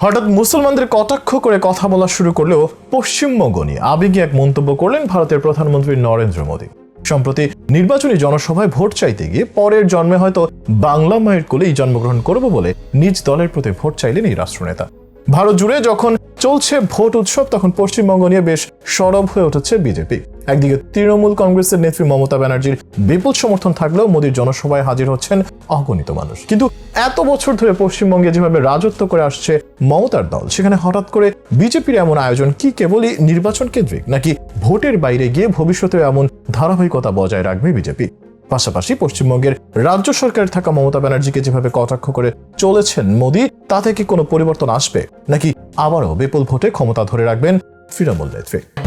হঠাৎ মুসলমানদের কটাক্ষ করে কথা বলা শুরু করলেও পশ্চিমবঙ্গ নিয়ে আবেগে এক মন্তব্য করলেন ভারতের প্রধানমন্ত্রী নরেন্দ্র মোদী। সম্প্রতি নির্বাচনী জনসভায় ভোট চাইতে গিয়ে পরের জন্মে হয়তো বাংলা মায়ের কোলেই জন্মগ্রহণ করব বলে নিজ দলের প্রতি ভোট চাইলেন এই রাষ্ট্রনেতা। ভারত জুড়ে যখন চলছে ভোট উৎসব, তখন পশ্চিমবঙ্গ নিয়ে বেশ সরব হয়ে উঠেছে বিজেপি। একদিকে তৃণমূল কংগ্রেসের নেত্রী মমতা ব্যানার্জির বিপুল সমর্থন থাকলেও মোদীর জনসভায় হাজির হচ্ছেন অগণিত মানুষ। কিন্তু এত বছর ধরে পশ্চিমবঙ্গে যেভাবে রাজত্ব করে আসছে মমতার দল, সেখানে হঠাৎ করে বিজেপির এমন আয়োজন কি কেবলই নির্বাচন কেন্দ্রিক, নাকি ভোটের বাইরে গিয়ে ভবিষ্যতে এমন ধারাবাহিকতা বজায় রাখবে বিজেপি? পাশাপাশি পশ্চিমবঙ্গের রাজ্য সরকারে থাকা মমতা ব্যানার্জিকে যেভাবে কটাক্ষ করে চলেছেন মোদী তা থেকে কোনো পরিবর্তন আসবে? নাকি আবারও বিপুল ভোটে ক্ষমতা ধরে রাখবেন তৃণমূল নেত্রী?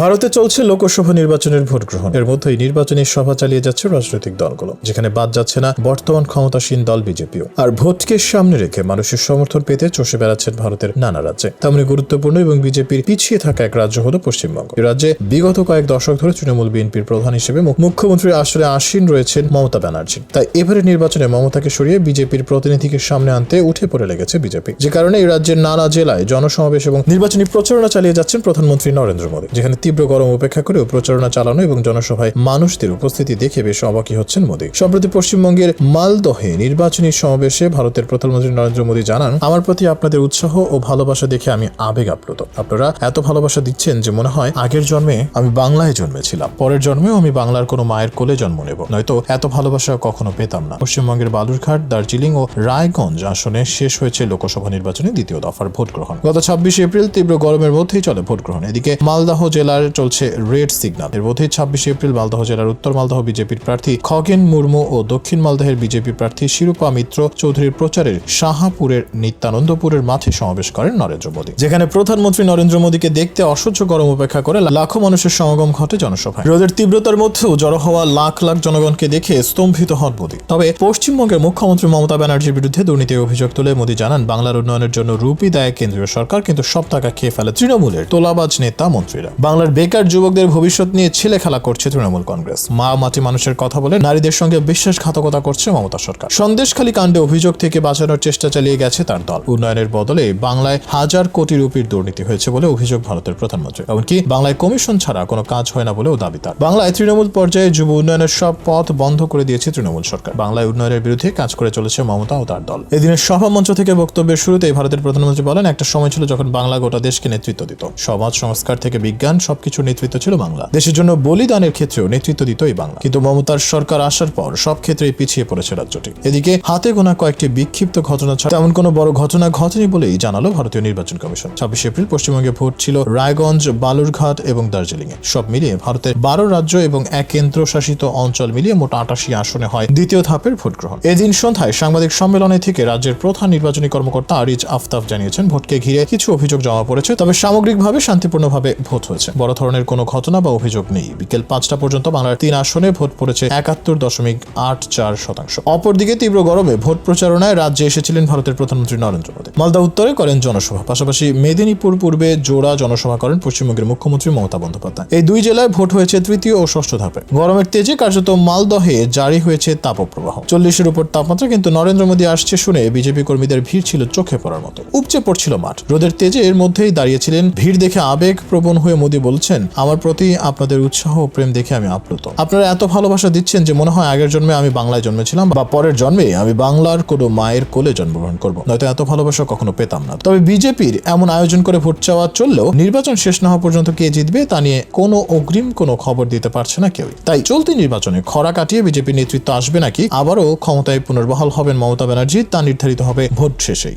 ভারতে চলছে লোকসভা নির্বাচনের ভোট গ্রহণ। এর মধ্যেই নির্বাচনী সভা চালিয়ে যাচ্ছে রাজনৈতিক দলগুলো, যেখানে বাদ যাচ্ছে না বর্তমান ক্ষমতাসীন দল বিজেপিও। আর ভোটকে সামনে রেখে মানুষের সমর্থন পেতে চষে বেড়াচ্ছেন ভারতের নানা রাজ্যে। তেমনি গুরুত্বপূর্ণ এবং বিজেপির পিছিয়ে থাকা এক রাজ্য হল পশ্চিমবঙ্গ। এই রাজ্যে বিগত কয়েক দশক ধরে তৃণমূল বিএনপির প্রধান হিসেবে মুখ্যমন্ত্রীর আসলে আসীন রয়েছেন মমতা ব্যানার্জি। তাই এবারে নির্বাচনে মমতাকে সরিয়ে বিজেপির প্রতিনিধিকে সামনে আনতে উঠে পড়ে লেগেছে বিজেপি। যে কারণে এই রাজ্যের নানা জেলায় জনসমাবেশ এবং নির্বাচনী প্রচারণা চালিয়ে যাচ্ছেন প্রধানমন্ত্রী নরেন্দ্র মোদী, যেখানে তীব্র গরম উপেক্ষা করেও প্রচারণা চালানো এবং জনসভায় মানুষদের উপস্থিতি দেখে বেশ অবাকই হচ্ছেন মোদী। সম্প্রতি পশ্চিমবঙ্গের মালদহে নির্বাচনী সমাবেশে ভারতের প্রধানমন্ত্রী নরেন্দ্র মোদী জানান, আমার প্রতি আপনাদের উৎসাহ ও ভালোবাসা দেখে আমি আবেগ আপ্লুত। আপনারা এত ভালোবাসা দিচ্ছেন যে মনে হয় আগের জন্মে আমি বাংলায় জন্মেছিলাম, পরের জন্মেও আমি বাংলার কোনো মায়ের কোলে জন্ম নেব। নয়তো এত ভালোবাসা কখনো পেতাম না। পশ্চিমবঙ্গের বালুরঘাট, দার্জিলিং ও রায়গঞ্জ আসনে শেষ হয়েছে লোকসভা নির্বাচনে দ্বিতীয় দফার ভোট গ্রহণ গত ছাব্বিশে এপ্রিল তীব্র গরমের মধ্যেই চলে ভোট গ্রহণ এদিকে মালদাহ জেলার চলছে রেড সিগন্যাল। এর মধ্যেই ছাব্বিশে এপ্রিল মালদহ জেলার উত্তর মালদহ বিজেপির প্রার্থী খগেন মুর্মু ও দক্ষিণ মালদহের বিজেপি প্রার্থী শিরূপা মিত্র চৌধুরীর প্রচারের শাহাপুরের নিত্যানন্দপুরের মাঠে সমাবেশ করেন নরেন্দ্র মোদী। যেখানে প্রধানমন্ত্রী নরেন্দ্র মোদীকে দেখতে অসহ্য গরম উপেক্ষা করে লাখো মানুষের সমাগম ঘটে জনসভায়। রোদের তীব্রতার মধ্যেও জড়ো হওয়া লাখ লাখ জনগণকে দেখে স্তম্ভিত হন মোদী। তবে পশ্চিমবঙ্গের মুখ্যমন্ত্রী মমতা ব্যানার্জির বিরুদ্ধে দুর্নীতির অভিযোগ তুলে মোদী জানান, বাংলার উন্নয়নের জন্য রুপি দেয় কেন্দ্রীয় সরকার, কিন্তু সব টাকা খেয়ে ফেলে তৃণমূলের তোলাবাজ নেতা মন্ত্রীরা। বাংলার বেকার যুবকদের ভবিষ্যৎ নিয়ে ছেলে খেলা করছে তৃণমূল কংগ্রেস। মা মাটি মানুষের কথা বলে নারীদের সঙ্গে বিশ্বাসঘাতকতা করছে মমতা সরকার। সন্দেশখালী কাণ্ডে অভিযোগ থেকে বাঁচানোর চেষ্টা চালিয়ে গেছে তার দল। উন্নয়নের বদলে বাংলায় হাজার কোটি রুপির দুর্নীতি হয়েছে বলে অভিযোগ ভারতের প্রধানমন্ত্রী। এমনকি বাংলায় কমিশন ছাড়া কোনো কাজ হয় না বলেও দাবি তার। বাংলায় তৃণমূল পর্যায়ে যুব উন্নয়নের সব পথ বন্ধ করে দিয়েছে তৃণমূল সরকার। বাংলায় উন্নয়নের বিরুদ্ধে কাজ করে চলেছে মমতা ও তার দল। এদিনের সভা মঞ্চ থেকে বক্তব্যের শুরুতেই ভারতের প্রধানমন্ত্রী বলেন, একটা সময় ছিল যখন বাংলা গোটা দেশকে নেতৃত্ব দিত। সমাজ সংস্কার থেকে বিজ্ঞান সবকিছুর নেতৃত্ব ছিল বাংলা। দেশের জন্য বলিদানের ক্ষেত্রেও নেতৃত্ব দিত এই বাংলা। কিন্তু মমতার সরকার আসার পর সব ক্ষেত্রেই পিছিয়ে পড়েছে রাজ্যটি। এদিকে হাতে গোনা কয়েকটি বিক্ষিপ্ত ঘটনা ছাড়া তেমন কোনো বড় ঘটনা ঘটেনি বলেই জানালো ভারতীয় নির্বাচন কমিশন। ছাব্বিশে এপ্রিল পশ্চিমবঙ্গে ভোট ছিল রায়গঞ্জ, বালুরঘাট এবং দার্জিলিং এ। সব মিলিয়ে ভারতের বারো রাজ্য এবং এক কেন্দ্রশাসিত অঞ্চল মিলিয়ে মোট আটাশি আসনে হয় দ্বিতীয় ধাপের ভোট গ্রহণ। এদিন সন্ধ্যায় সাংবাদিক সম্মেলনে থেকে রাজ্যের প্রধান নির্বাচনী কর্মকর্তা আরিজ আফতাব জানিয়েছেন, ভোটকে ঘিরে কিছু অভিযোগ জমা পড়েছে, তবে সামগ্রিকভাবে শান্তিপূর্ণভাবে ভোট হয়েছে। বড় ধরনের কোনো ঘটনা বা অভিযোগ নেই। বিকেল পাঁচটা পর্যন্ত বাংলার তিন আসনে ভোট পড়েছে একাত্তর দশমিক আট চার শতাংশ। অপরদিকে তীব্র গরমে ভোট প্রচারণায় রাজ্যে এসেছিলেন ভারতের প্রধানমন্ত্রী নরেন্দ্র মোদী। মালদা উত্তরে করেন জনসভা, পাশাপাশি মেদিনীপুর পূর্বে জোড়া জনসভা করেন পশ্চিমবঙ্গের মুখ্যমন্ত্রী মমতা বন্দ্যোপাধ্যায়। এই দুই জেলায় ভোট হয়েছে তৃতীয় ও ষষ্ঠ ধাপে। গরমের তেজে কার্যত মালদহে জারি হয়েছে তাপপ্রবাহ। চল্লিশের উপর তাপমাত্রা, কিন্তু নরেন্দ্র মোদী আসছে শুনে বিজেপি কর্মীদের ভিড় ছিল চোখে পড়ার মতো। উপচে পড়ছিল মাঠ। রোদের তেজে এর মধ্যেই দাঁড়িয়েছিলেন ভিড় দেখে আবেগ প্রবণ হয়ে মোদী বলছেন, আমার প্রতি আপনাদের উৎসাহ ও প্রেম দেখে আমি আপ্লুত। আপনারা এত ভালোবাসা দিচ্ছেন যে মনে হয় আগের জন্মে আমি বাংলায় জন্মেছিলাম বা পরের জন্মে আমি বাংলার কোনো মায়ের কোলে জন্মগ্রহণ করব। নয়তো এত ভালোবাসা কখনো পেতাম না। তবে বিজেপির এমন আয়োজন করে ভোট চাওয়া চললেও নির্বাচন শেষ না হওয়া পর্যন্ত কে জিতবে তা নিয়ে কোনো অগ্রিম কোনো খবর দিতে পারছে না কেউই। তাই চলতি নির্বাচনে খরা কাটিয়ে বিজেপি নেতৃত্ব আসবে নাকি, আবারও ক্ষমতায় পুনর্বহাল হবেন মমতা ব্যানার্জি তা নির্ধারিত হবে ভোট শেষেই।